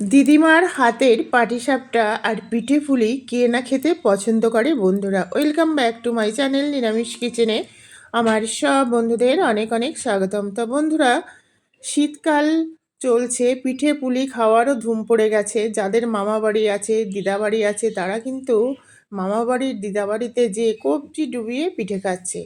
দিদিমার হাতের পাটিসাপটা আর পিঠে পুলি কে না খেতে পছন্দ করে বন্ধুরা। Welcome back to my channel নিরামিষ কিচেনে আমার সব বন্ধুদের অনেক অনেক স্বাগতম। তো বন্ধুরা, শীতকাল চলছে, পিঠে পুলি খাওয়ারও ধুম পড়ে গেছে। যাদের মামা বাড়ি আছে দিদাবাড়ি আছে, তারা কিন্তু মামা বাড়ির দিদাবাড়িতে যে কবজি ডুবিয়ে পিঠে খাচ্ছে।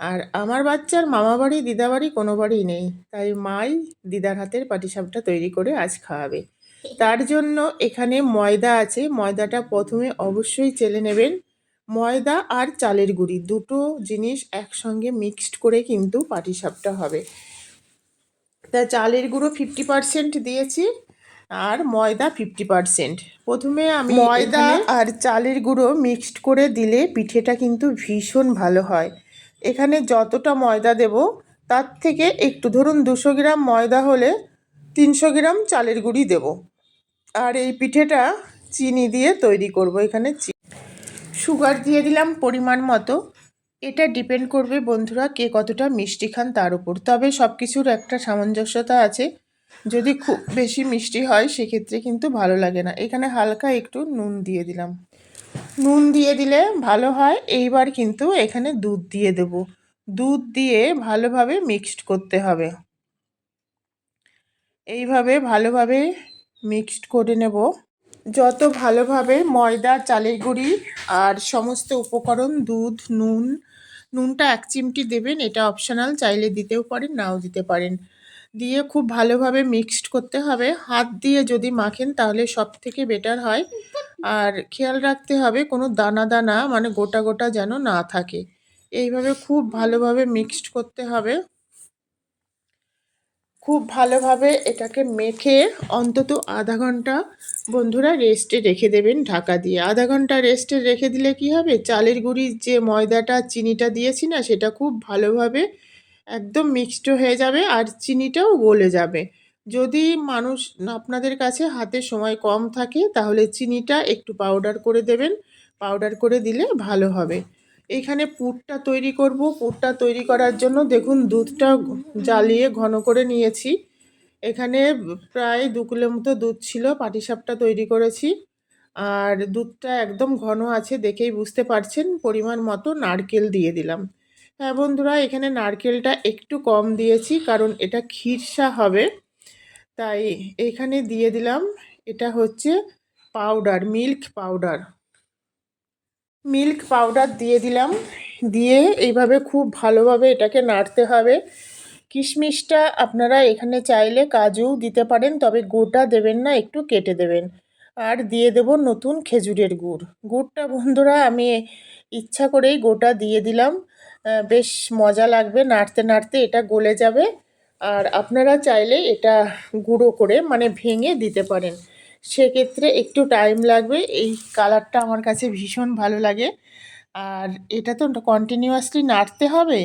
আর আমার বাচ্চার মামা বাড়ি দিদাবাড়ি কোনো বাড়ি নেই। তাই মাই দিদার হাতের পাটিসাপটা তৈরি করে আজ খাওয়াবে। তার জন্য এখানে ময়দা আছে। ময়দাটা প্রথমে অবশ্যই চেলে নেবেন। ময়দা আর চালের গুঁড়ি দুটো জিনিস একসঙ্গে মিক্সড করে কিন্তু পাটিসাপটা হবে। তা চালের গুঁড়ো ফিফটি পার্সেন্ট দিয়েছি আর ময়দা ফিফটি পার্সেন্ট প্রথমে আমি ময়দা আর চালের গুঁড়ো মিক্সড করে দিলে পিঠেটা কিন্তু ভীষণ ভালো হয়। এখানে যতটা ময়দা দেব তার থেকে একটু ধরুন দুশো গ্রাম ময়দা হলে তিনশো গ্রাম চালের গুঁড়ি দেব। আর এই পিঠেটা চিনি দিয়ে তৈরি করব এখানে সুগার দিয়ে দিলাম পরিমাণ মতো। এটা ডিপেন্ড করবে বন্ধুরা কে কতটা মিষ্টি খান তার উপর। তবে সব কিছুর একটা সামঞ্জস্যতা আছে। যদি খুব বেশি মিষ্টি হয়, সেক্ষেত্রে কিন্তু ভালো লাগে না। এখানে হালকা একটু নুন দিয়ে দিলাম। নুন দিয়ে দিলে ভালো হয়। এইবার কিন্তু এখানে দুধ দিয়ে দেব। দুধ দিয়ে ভালোভাবে মিক্সড করতে হবে। এইভাবে ভালোভাবে মিক্সড করে নেব। যত ভালোভাবে ময়দা, চালের গুঁড়ি আর সমস্ত উপকরণ, দুধ, নুন, নুনটা এক চিমটি দেবেন, এটা অপশনাল চাইলে দিতেও পারেন, নাও দিতে পারেন। দিয়ে খুব ভালোভাবে মিক্সড করতে হবে। হাত দিয়ে যদি মাখেন তাহলে সব থেকে বেটার হয়। আর খেয়াল রাখতে হবে কোনো দানা দানা মানে গোটা গোটা যেন না থাকে। এইভাবে খুব ভালোভাবে মিক্সড করতে হবে। খুব ভালোভাবে এটাকে মেখে অন্তত আধা ঘণ্টা বন্ধুরা রেস্টে রেখে দেবেন ঢাকা দিয়ে। আধা ঘণ্টা রেস্টে রেখে দিলে কি হবে? চালের গুঁড়ির যে ময়দাটা, চিনিটা দিয়েছি না, সেটা খুব ভালোভাবে একদম মিক্সড হয়ে যাবে আর চিনিটাও গলে যাবে। যদি মানুষ, আপনাদের কাছে হাতে সময় কম থাকে, তাহলে চিনিটা একটু পাউডার করে দেবেন। পাউডার করে দিলে ভালো হবে। এইখানে পুরটা তৈরি করব। পুরটা তৈরি করার জন্য দেখুন দুধটা জ্বালিয়ে ঘন করে নিয়েছি। এখানে প্রায় দু কিলো মতো দুধ ছিল, পাটিসাপটা তৈরি করেছি। আর দুধটা একদম ঘন আছে দেখেই বুঝতে পারছেন, পরিমাণ মতো নারকেল দিয়ে দিলাম। হ্যাঁ বন্ধুরা, এখানে নারকেলটা একটু কম দিয়েছি, কারণ এটা ক্ষীরসা হবে। তাই এখানে দিয়ে দিলাম, এটা হচ্ছে powder, milk powder. Milk powder দিয়ে দিলাম। দিয়ে এইভাবে খুব ভালোভাবে এটাকে নাড়তে হবে। কিশমিশটা আপনারা এখানে চাইলে কাজু দিতে পারেন, তবে গোটা দেবেন না, একটু কেটে দেবেন। আর দিয়ে দেব নতুন খেজুরের গুড়। গুড়টা বন্ধুরা আমি ইচ্ছা করেই গোটা দিয়ে দিলাম। বেশ মজা লাগবে নাড়তে নাড়তে এটা গলে যাবে। আর আপনারা চাইলে এটা গুঁড়ো করে মানে ভেঙে দিতে পারেন। সেক্ষেত্রে একটু টাইম লাগবে। এই কালারটা আমার কাছে ভীষণ ভালো লাগে। আর এটা তো কন্টিনিউয়াসলি নাড়তে হবে।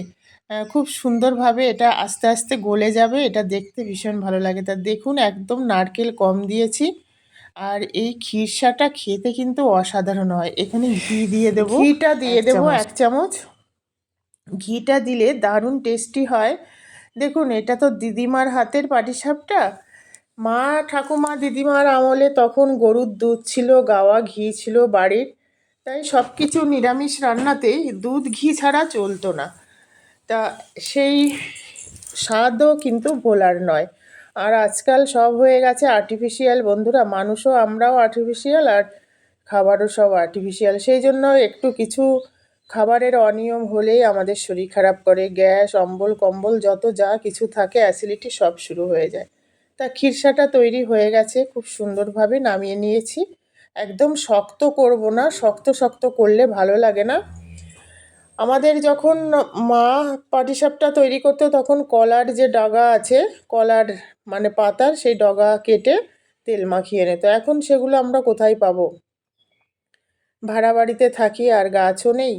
খুব সুন্দরভাবে এটা আস্তে আস্তে গলে যাবে। এটা দেখতে ভীষণ ভালো লাগে। তা দেখুন একদম নারকেল কম দিয়েছি। আর এই খিরসাটা খেতে কিন্তু অসাধারণ হয়। এখানে ঘি দিয়ে দেবো। ঘিটা দিয়ে দেবো এক চামচ। ঘিটা দিলে দারুণ টেস্টি হয়। দেখুন এটা তো দিদিমার হাতের পাটিসাপটা। মা ঠাকুমা দিদিমার আমলে তখন গরুর দুধ ছিল, গাওয়া ঘি ছিল বাড়ির। তাই সব কিছু নিরামিষ রান্নাতেই দুধ ঘি ছাড়া চলতো না। তা সেই স্বাদও কিন্তু ভোলার নয়। আর আজকাল সব হয়ে গেছে আর্টিফিশিয়াল বন্ধুরা, মানুষও আমরাও আর্টিফিশিয়াল আর খাবারও সব আর্টিফিশিয়াল সেই জন্য একটু কিছু খাবারের অনিয়ম হলেই আমাদের শরীর খারাপ করে। গ্যাস, অম্বল, কম্বল, যত যা কিছু থাকে অ্যাসিডিটি সব শুরু হয়ে যায়। তা খিরসাটা তৈরি হয়ে গেছে, খুব সুন্দরভাবে নামিয়ে নিয়েছি। একদম শক্ত করব না, শক্ত শক্ত করলে ভালো লাগে না। আমাদের যখন মা পাটিসাপটা তৈরি করতো তখন কলার যে ডগা আছে, কলার মানে পাতার সেই ডগা কেটে তেল মাখিয়ে নিত। এখন সেগুলো আমরা কোথায় পাবো? ভাড়া বাড়িতে থাকি আর গাছও নেই,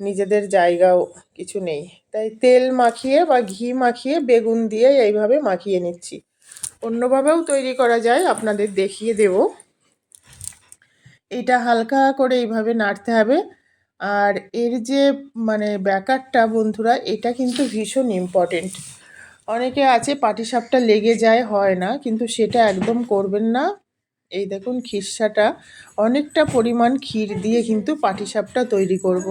নিজেদের জায়গাও কিছু নেই। তাই তেল মাখিয়ে বা ঘি মাখিয়ে বেগুন দিয়ে এইভাবে মাখিয়ে নিচ্ছি। অন্যভাবেও তৈরি করা যায়, আপনাদের দেখিয়ে দেব। এটা হালকা করে এইভাবে নাড়তে হবে। আর এর যে মানে ব্যাকারটা বন্ধুরা, এটা কিন্তু ভীষণ ইম্পর্টেন্ট অনেকে আছে, পাটিসাপটা লেগে যায়, হয় না, কিন্তু সেটা একদম করবেন না। এই দেখুন খিরসাটা। অনেকটা পরিমাণ ক্ষীর দিয়ে কিন্তু পাটিসাপটা তৈরি করব।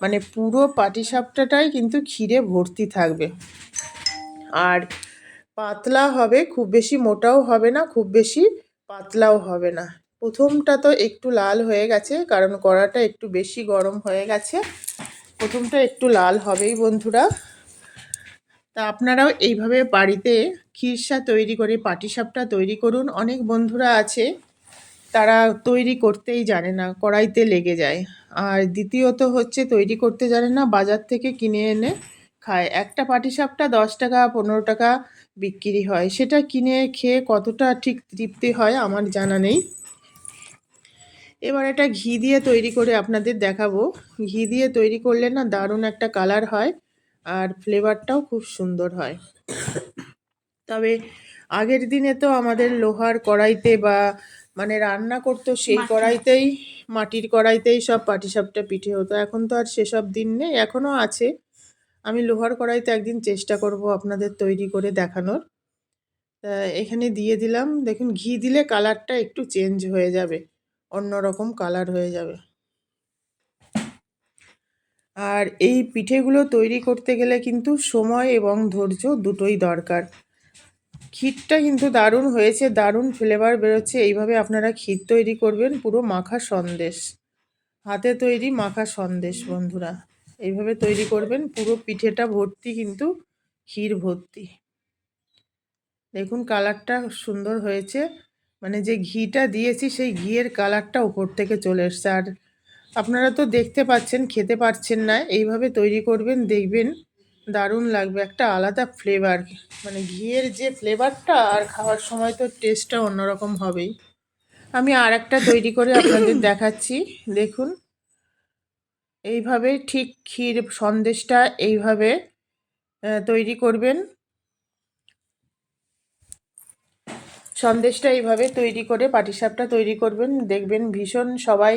মানে পুরো পাটিসাপটাটাই কিন্তু ক্ষীরে ভর্তি থাকবে। আর পাতলা হবে, খুব বেশি মোটাও হবে না, খুব বেশি পাতলাও হবে না। প্রথমটা তো একটু লাল হয়ে গেছে, কারণ কড়াটা একটু বেশি গরম হয়ে গেছে। প্রথমটা একটু লাল হবেই বন্ধুরা। তা আপনারাও এইভাবে বাড়িতে খিরসা তৈরি করে, পাটিসাপটা তৈরি করুন। অনেক বন্ধুরা আছে, তারা তৈরি করতেই জানে না, কড়াইতে লেগে যায়। আর দ্বিতীয়ত হচ্ছে, তৈরি করতে জানে না, বাজার থেকে কিনে এনে খায়। একটা পাটিসাপটা দশ টাকা, পনেরো টাকা বিক্রি হয়। সেটা কিনে খেয়ে কতটা ঠিক তৃপ্তি হয় আমার জানা নেই। এবার এটা ঘি দিয়ে তৈরি করে আপনাদের দেখাবো। ঘি দিয়ে তৈরি করলে না দারুণ একটা কালার হয় আর ফ্লেভারটাও খুব সুন্দর হয়। তবে আগের দিনে তো আমাদের লোহার কড়াইতে বা মানে রান্না করতো সেই কড়াইতেই মাটির কড়াইতেই সব পাটিসাপটা পিঠে হতো। এখন তো আর সেসব দিন নেই এখনও আছে। আমি লোহার কড়াইতে একদিন চেষ্টা করব আপনাদের তৈরি করে দেখানোর। এখানে দিয়ে দিলাম। দেখুন, ঘি দিলে কালারটা একটু চেঞ্জ হয়ে যাবে অন্য রকম কালার হয়ে যাবে। আর এই পিঠেগুলো তৈরি করতে গেলে কিন্তু সময় এবং ধৈর্য দুটোই দরকার। ক্ষীরটা কিন্তু দারুণ হয়েছে, দারুণ ফ্লেভার বেরোচ্ছে। এইভাবে আপনারা ক্ষীর তৈরি করবেন, পুরো মাখা সন্দেশ। হাতে তৈরি মাখা সন্দেশ, বন্ধুরা। এইভাবে তৈরি করবেন, পুরো পিঠেটা ভর্তি কিন্তু ক্ষীর ভর্তি। দেখুন কালারটা সুন্দর হয়েছে মানে যে ঘিটা দিয়েছি সেই ঘিয়ের কালারটা উপর থেকে চলে এসছে। আর আপনারা তো দেখতে পাচ্ছেন, খেতে পারছেন না, এইভাবে তৈরি করবেন, দেখবেন দারুণ লাগবে, একটা আলাদা ফ্লেভার মানে ঘিয়ের যে ফ্লেভারটা আর খাওয়ার সময় তো টেস্টটা অন্যরকম হবেই। আমি আর একটা তৈরি করে আপনাদের দেখাচ্ছি, দেখুন। এইভাবে ঠিক ক্ষীর সন্দেশটা এইভাবে তৈরি করবেন। সন্দেশটা এইভাবে তৈরি করে পাটিসাপটা তৈরি করবেন। দেখবেন ভীষণ সবাই,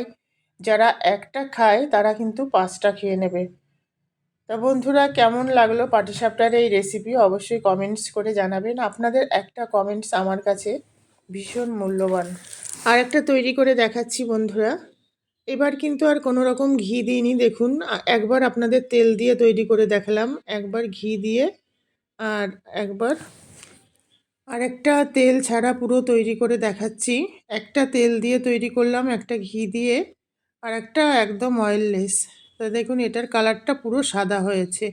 যারা একটা খায় তারা কিন্তু পাঁচটা খেয়ে নেবে। তা বন্ধুরা, কেমন লাগল পাটিসাপটার এই রেসিপি অবশ্যই কমেন্টস করে জানাবেন। আপনাদের একটা কমেন্টস আমার কাছে ভীষণ মূল্যবান। আর একটা তৈরি করে দেখাচ্ছি বন্ধুরা। এবার কিন্তু আর কোনো রকম ঘি দিইনি, দেখুন। একবার আপনাদের তেল দিয়ে তৈরি করে দেখালাম। একবার ঘি দিয়ে আর একবার আরেকটা তেল ছাড়া পুরো তৈরি করে দেখাচ্ছি। একটা তেল দিয়ে তৈরি করলাম, একটা ঘি দিয়ে আর একটা একদম অয়েললেস তো দেখুন, এটার কালারটা পুরো সাদা হয়েছে।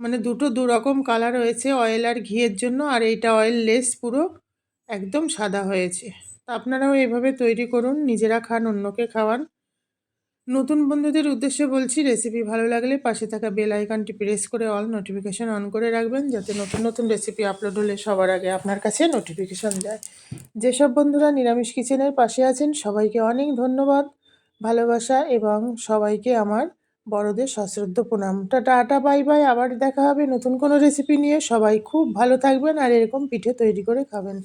মানে দুটো দু রকম কালার হয়েছে অয়েল আর ঘিয়ের জন্য, আর এইটা অয়েললেস পুরো একদম সাদা হয়েছে। তা আপনারাও এভাবে তৈরি করুন, নিজেরা খান, অন্যকে খাওয়ান। নতুন বন্ধুদের উদ্দেশ্যে বলছি রেসিপি ভালো লাগলে পাশে থাকা বেল আইকনটি প্রেস করে অল নোটিফিকেশান অন করে রাখবেন, যাতে নতুন নতুন রেসিপি আপলোড হলে সবার আগে আপনার কাছে নোটিফিকেশান যায়। যেসব বন্ধুরা নিরামিষ কিচেনের পাশে আছেন, সবাইকে অনেক ধন্যবাদ, ভালোবাসা এবং সবাইকে আমার বড়দের সশ্রদ্ধ প্রণাম। টাটা আটা বাই বাই আবার দেখা হবে নতুন কোনো রেসিপি নিয়ে। সবাই খুব ভালো থাকবেন আর এরকম পিঠে তৈরি করে খাবেন।